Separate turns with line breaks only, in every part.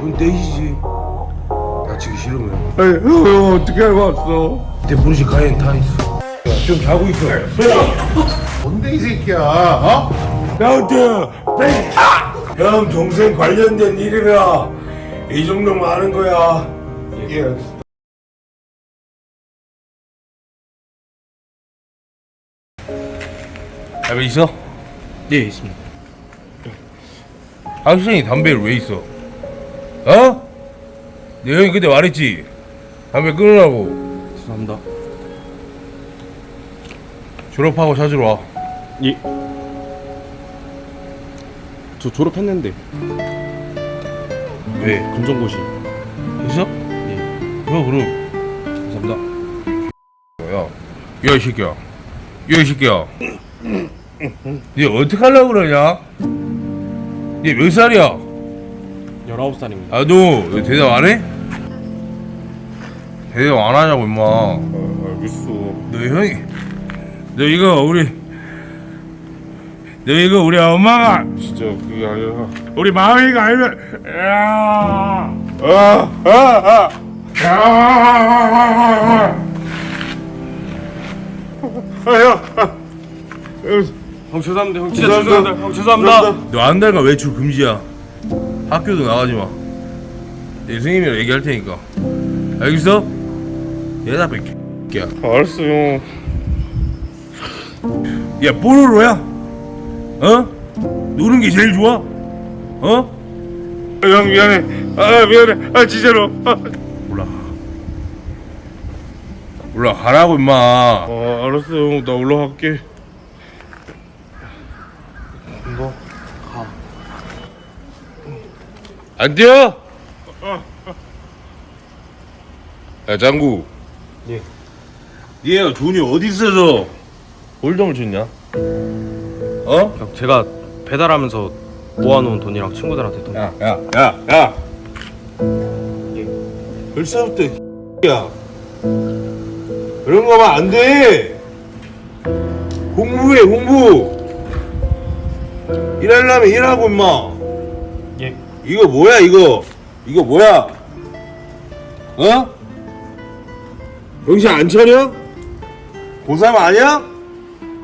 넌 떼이지. 다치기 싫으면.
아니, 형, 어떻게 알고 왔어?
내 부르시 가엔 타 있어. 야, 좀 자고 있어.
뭔데, 이 새끼야, 어?
나한테 형 동생 관련된 일이라 이 정도만 하는 거야.
예.
담배 있어?
예 있습니다.
학생이 담배를 왜 있어? 어? 내 형이 그때 말했지. 담배 끊으라고.
죄송합니다.
졸업하고 찾으러 와.
예. 저 졸업했는데
왜?
검정고시.
있어?
예.
너 그럼.
감사합니다.
야, 야, 이 새끼야. 야, 이 새끼야. 니 어떻게 하려고 그러냐? 니 몇 살이야?
19살입니다.
아, 너 대답 안 해? 대답 안 하냐고, 임마.
아, 알겠어.
너 형이, 너 이거 우리, 너 이거 우리 엄마가,
진짜 그게 아니라.
우리 마음이가 알면, 야, 아, 아, 아, 아,
형 죄송합니다. 형 진짜 죄송합니다. 형 죄송합니다.
너한 달간 외출 금지야. 학교도 나가지 마. 내 선생님이랑 얘기할 테니까. 알겠어? 대답해, 야.
알았어, 형.
야, 뽀로로야? 어? 노는 게 제일 좋아? 어?
형, 미안해. 아, 미안해. 아, 진짜로. 아,
몰라. 올라가라고, 임마.
아, 알았어, 형. 나 올라갈게.
이거 가.
안 뛰어? 야, 장구.
예.
얘가 돈이 어디 있어서 홀덤을 쳤냐? 어?
형 제가 배달하면서 모아놓은 돈이랑 친구들한테 돈.
야, 야, 야, 야.
예.
벌써부터 야. 그런 거 하면 안 돼. 공부해, 공부. 일하려면 일하고 임마.
예.
이거 뭐야, 이거? 이거 뭐야? 어? 정신 안 차려? 고3 아니야?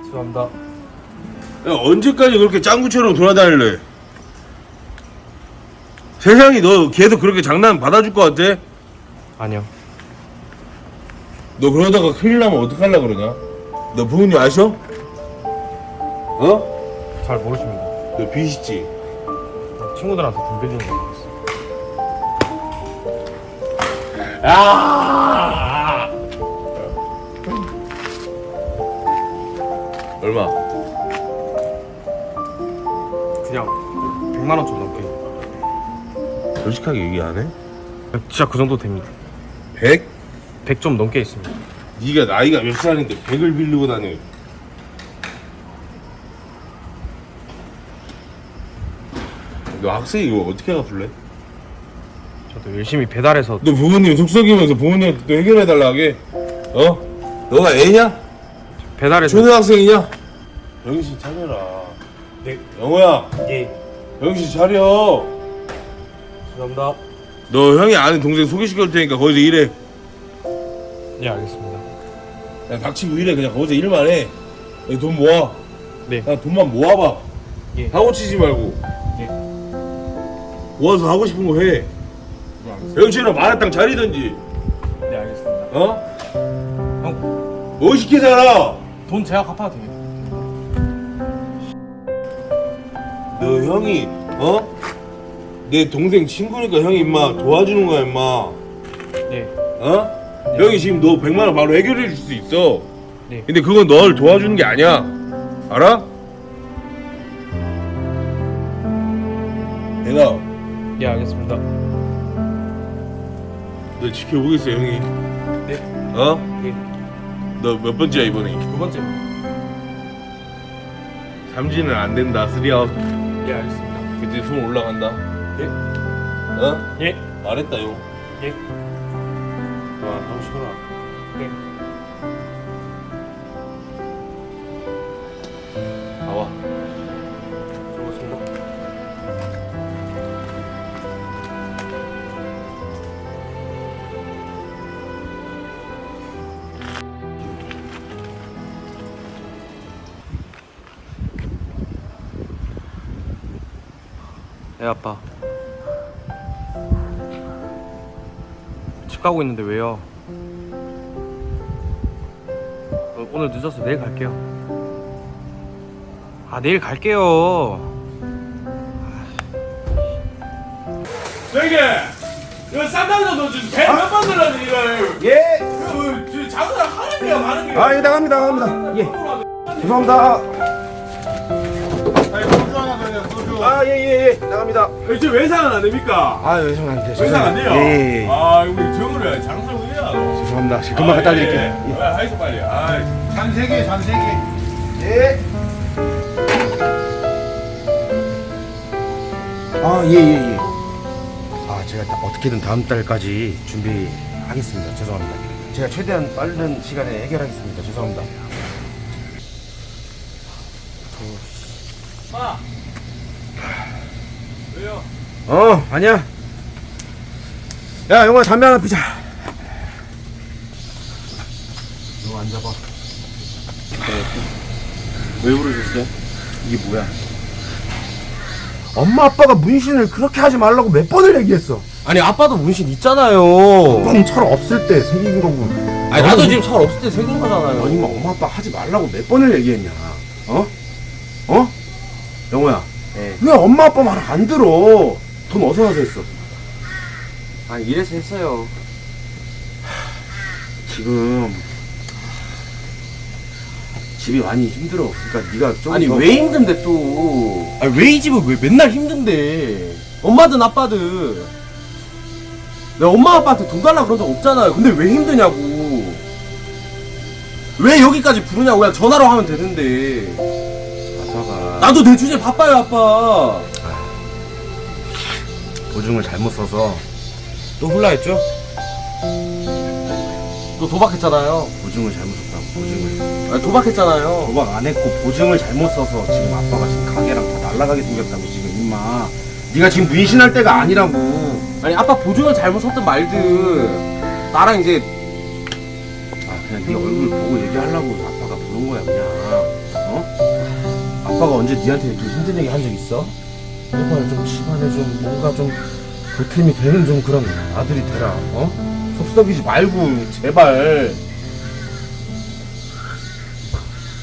죄송합니다.
야, 언제까지 그렇게 짱구처럼 돌아다닐래? 세상이 너 계속 그렇게 장난 받아줄 것 같아?
아니요.
너 그러다가 큰일 나면 어떡하려고 그러냐? 너 부모님 아셔? 어?
잘 모르십니다.
너 빚있지?
친구들한테 돈 빌리는 거 같았어.
얼마?
그냥 100만 원 좀 넘게.
솔직하게 얘기 안 해?
진짜 그 정도 됩니다.
100?
100 좀 넘게 있습니다.
네가 나이가 몇 살인데 100을 빌리고 다녀 너 학생 이거 어떻게 갚을래?
저도 열심히 배달해서
너 부모님 속썩이면서 부모님한테 또 해결해달라 하게 어? 너가 애냐?
배달해서
초등학생이냐? 정신 차려라
네.
영호야
예.
정신 차려
죄송합니다.
너 형이 아는 동생 소개시켜 줄 테니까 거기서 일해
예 알겠습니다.
야 닥치고 일해 그냥 거기서 일만 해 여기 돈 모아
네.
야 돈만 모아봐
예.
사고 치지 말고
예.
모아서 하고 싶은 거 해
네 알겠습니다.
영철아 마라탕 차리던지
네 알겠습니다.
어?
형.
멋있게잖아
돈 제가 갚아도 됩니다.
너 형이 어? 내 동생 친구니까 형이 임마 도와주는 거야 임마
네.
어? 형이 지금 너 100만 원 바로 해결해 줄 수 있어
네.
근데 그건 널 도와주는 게 아니야 알아? 대답
예 알겠습니다.
너 지켜보겠어 형이
네.
어?
예.
너 몇 번째야 이번에
두 번째입니다.
삼진은 안 된다 쓰리아웃
예 알겠습니다.
그때 손 올라간다
예.
어?
예.
말했다 요
예.
그만 하고 싶어라
예. 애 아빠 집 가고 있는데 왜요? 어, 오늘 늦어서 내일 갈게요 아 내일 갈게요
저기 이거 쌈장도 좀 배몇 번 들었니 이거
예.
그, 그 작은 사람 하는 게야 많은 게
아, 예, 나갑니다, 나갑니다. 예. 죄송합니다.
아,
예, 예, 예. 나갑니다.
저 외상은 안 됩니까?
아, 외상 안 돼.
외상 안 돼요?
예, 예, 예.
아 이거 장사를 해야
죄송합니다. 지금 금방 갖다 드릴게요. 예.
아, 하이소 빨리 아
잔세개 잔세개
예. 아, 예, 예, 예. 아, 제가 다- 어떻게든 다음 달까지 준비하겠습니다. 죄송합니다. 제가 최대한 빠른 시간에 해결하겠습니다. 죄송합니다.
마 왜요?
어, 아니야. 야, 영화 담배 하나 피자. 너 앉아봐.
왜 부르셨어요?
이게 뭐야? 엄마 아빠가 문신을 그렇게 하지 말라고 몇 번을 얘기했어.
아니 아빠도 문신 있잖아요
오빠는 철 없을 때 생긴 거고.
아니 나도 지금 철 없을 때 생긴 거잖아요
아니 뭐 엄마 아빠 하지 말라고 몇 번을 얘기했냐? 어? 어? 영호야.
네.
왜 엄마 아빠 말 안 들어? 돈 어디서 나서 했어?
아니 이래서 했어요.
지금 집이 많이 힘들어. 그러니까 네가 좀
아니
더-
왜 힘든데 또? 아니 왜 이 집은 왜 맨날 힘든데? 엄마든 아빠든. 내가 엄마 아빠한테 돈 달라 그런 적 없잖아요. 근데 왜 힘드냐고. 왜 여기까지 부르냐고 그냥 전화로 하면 되는데.
아빠가.
나도 내 주제 바빠요 아빠
보증을 잘못 써서
또 훌라했죠? 또 도박했잖아요
보증을 잘못 썼다고 보증을
아니 도박했잖아요
도박 안 했고 보증을 잘못 써서 지금 아빠가 지금 가게랑 다 날라가게 생겼다고 지금 임마 네가 지금 문신할 때가 아니라고
아니 아빠 보증을 잘못 섰든 말든 나랑 이제
아 그냥 네 얼굴 보고 얘기하려고 아빠가 부른 거야 그냥 어? 아빠가 언제 니한테 이렇게 힘든 얘기 한 적 있어? 제발 좀 집안에 좀 뭔가 좀 보탬이 되는 좀 그런 아들이 되라 어? 속썩이지 말고 제발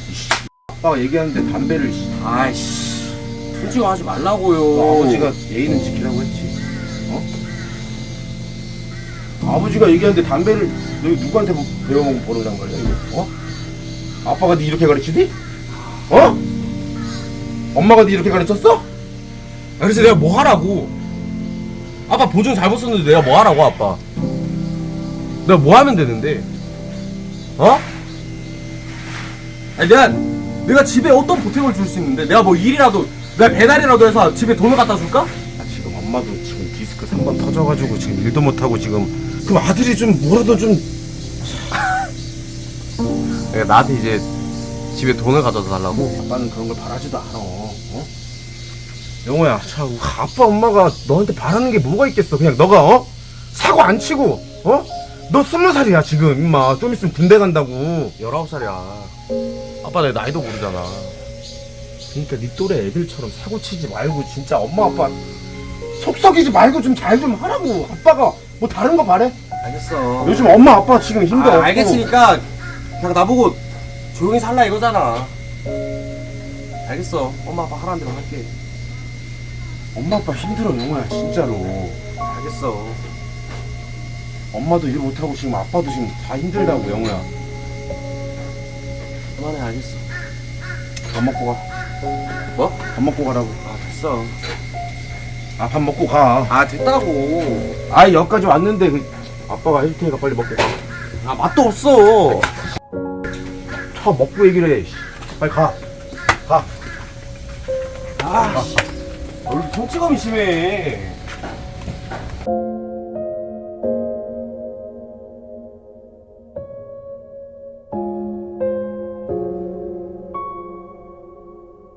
이씨, 아빠가 얘기하는데 담배를 씨,
아이씨 솔직히 하지 말라고요
너 아버지가 예의는 지키라고 했지 어? 아버지가 얘기하는데 담배를 너 이거 누구한테 뭐 배워먹은 버릇 한 거야 이거 어? 아빠가 네 이렇게 가르치니? 어? 엄마가 네 이렇게 가르쳤어?
아, 그래서 내가 뭐 하라고? 아빠 보증 잘못 썼는데 내가 뭐 하라고 아빠? 내가 뭐 하면 되는데? 어? 아니 내가 내가 집에 어떤 보탬을 줄 수 있는데 내가 뭐 일이라도 내가 배달이라도 해서 집에 돈을 갖다 줄까?
아, 지금 엄마도 지금 디스크 3번 터져가지고 지금 일도 못하고 지금 그럼 아들이 좀 뭐라도 좀
내가 나한테 이제 집에 돈을 가져다 달라고?
아빠는 그런 걸 바라지도 않아 어? 영호야 참 아빠 엄마가 너한테 바라는 게 뭐가 있겠어? 그냥 너가 어? 사고 안 치고 어? 너 스무 살이야 지금 임마. 좀 있으면 군대 간다고.
19살이야. 아빠 내 나이도 모르잖아.
그러니까 네 또래 애들처럼 사고 치지 말고 진짜 엄마 아빠 속 썩이지 말고 좀 잘 좀 하라고. 아빠가 뭐 다른 거 바래?
알겠어.
요즘 엄마 아빠 지금 힘들어.
아, 알겠으니까 그냥 나보고 조용히 살라 이거잖아. 알겠어. 엄마 아빠 하라는 대로 할게
엄마 아빠 힘들어 영호야 진짜로
알겠어
엄마도 일 못하고 지금 아빠도 지금 다 힘들다고 영호야
그만해 알겠어
밥 먹고 가
뭐?
밥 먹고 가라고
아 됐어
아 밥 먹고
가아 됐다고
아 여기까지 왔는데 그 아빠가 해줄 테니까 빨리 먹고 가.
아 맛도 없어
차 먹고 얘기를 해. 씨. 빨리 가. 가.
아 씨. 너 이렇게 성취감이 심해